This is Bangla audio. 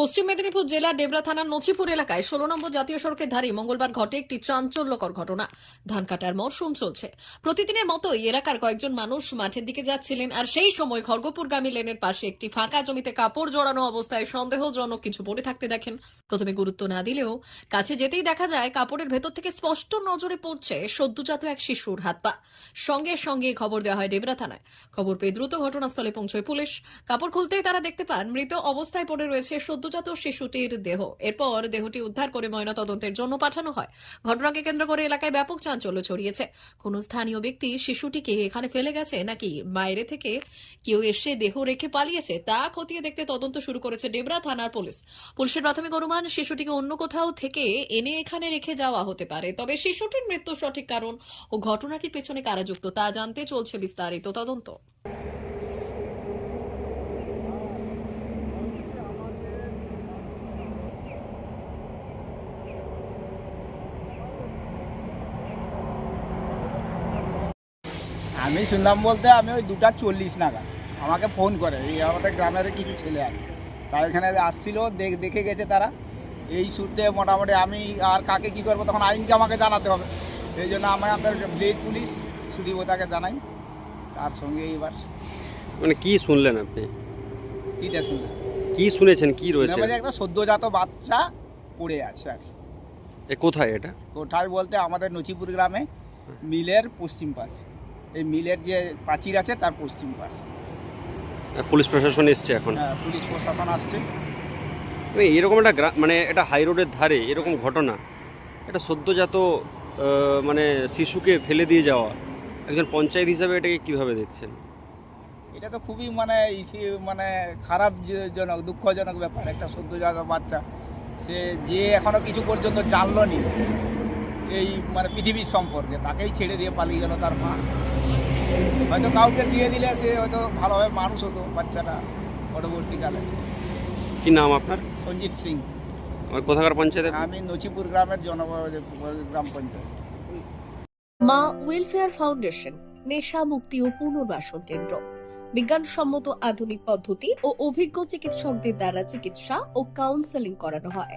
পশ্চিম মেদিনীপুর জেলার ডেবরা থানার নছিপুর এলাকায় ষোলো নম্বর জাতীয় সড়কের ধারে মঙ্গলবার ঘটে একটি চাঞ্চল্যকর ঘটনা। ধান কাটার মরশুম চলছে। প্রতিদিনের মতোই এলাকার কয়েকজন মানুষ মাঠের দিকে যাচ্ছিলেন আর সেই সময় খড়গপুরগামী লেনের পাশে একটি ফাঁকা জমিতে কাপড় জড়ানো অবস্থায় সন্দেহজনক কিছু পড়ে থাকতে দেখেন। প্রথমে গুরুত্ব না দিলেও কাছে যেতেই দেখা যায় কাপড়ের ভেতর থেকে স্পষ্ট নজরে পড়ছে সদ্যজাত এক শিশুর হাত পা। সঙ্গে সঙ্গে খবর দেওয়া হয় ডেবরা থানায়। খবর পেয়ে দ্রুত ঘটনাস্থলে পৌঁছয় পুলিশ। কাপড় খুলতেই তারা দেখতে পান, মৃত অবস্থায় পড়ে রয়েছে সদ্যজাত শিশুটির দেহ। এরপর দেহটি উদ্ধার করে ময়নাতদন্তের জন্য পাঠানো হয়। ঘটনাকে কেন্দ্র করে এলাকায় ব্যাপক চাঞ্চল্য ছড়িয়েছে। কোন স্থানীয় ব্যক্তি শিশুটিকে এখানে ফেলে গেছে নাকি বাইরে থেকে কেউ এসে দেহ রেখে পালিয়েছে তা খতিয়ে দেখতে তদন্ত শুরু করেছে ডেবরা থানার পুলিশ। পুলিশের প্রাথমিক অনুমান, শিশুটিকে অন্য কোথাও থেকে এনে এখানে রেখে যাওয়া হতে পারে। তবে শিশুটির মৃত্যুর সঠিক কারণ ও ঘটনাটির পেছনে কারা যুক্ত তা জানতে চলছে বিস্তারিত তদন্ত। আমি শুনলাম বলতে আমি ওই দুটা চল্লিশ নাগাদ। আমাকে ফোন করে এই আমাদের গ্রামের কিছু ছেলে আছে। তারা এখানে আসছিল দেখ দেখে গেছে তারা। এই সূত্রে মোটামুটি আমি আর কাকে কী করব তখন আইনকে আমাকে জানাতে হবে। এই জন্য আমি আমাদের ব্লেড পুলিশ সুদীপ তাকে জানাই। তার সঙ্গে এইবার। মানে কি শুনলেন আপনি? কীটা শুনলে কি শুনেছেন? কি রয়েছে? যে একটা সদ্যজাত বাচ্চা পড়ে আছে আর কি। এ কোথায় এটা? কোথায় বলতে আমাদের নচিপুর গ্রামে মিলের পশ্চিম পাশ। এই মিলের যে প্রাচীর আছে তার পশ্চিম পাশ। পুলিশ প্রশাসন এসছে এখন? হ্যাঁ, পুলিশ প্রশাসন আসছে। মানে এরকম একটা মানে এটা হাই রোডের ধারে এরকম ঘটনা। এটা সদ্যজাত মানে শিশুকে ফেলে দিয়ে যাওয়া। একজন পঞ্চায়েত হিসাবে এটাকে কীভাবে দেখছেন? এটা তো খুবই মানে ইসি- মানে খারাপ জনক দুঃখজনক ব্যাপার। একটা সদ্যজাত বাচ্চা সে যে এখনও কিছু পর্যন্ত জানলো নি এই মানে পৃথিবীর সম্পর্কে তাকেই ছেড়ে দিয়ে পালিয়ে গেল তার মা। হয়তো কাউকে দিয়ে দিলে সে হয়তো ভালোভাবে মানুষ হতো বাচ্চাটা পরবর্তীকালে। কি নাম আপনার? সঞ্জিত সিং। আমার কোথাকার পঞ্চায়েত? আমি নচিপুর গ্রামের জন গ্রাম পঞ্চায়েত। মা ওয়েলফেয়ার ফাউন্ডেশন নেশা মুক্তি ও পুনর্বাসন কেন্দ্র। বিজ্ঞানসম্মত আধুনিক পদ্ধতি ও অভিজ্ঞ চিকিৎসকদের দ্বারা চিকিৎসা ও কাউন্সেলিং করানো হয়।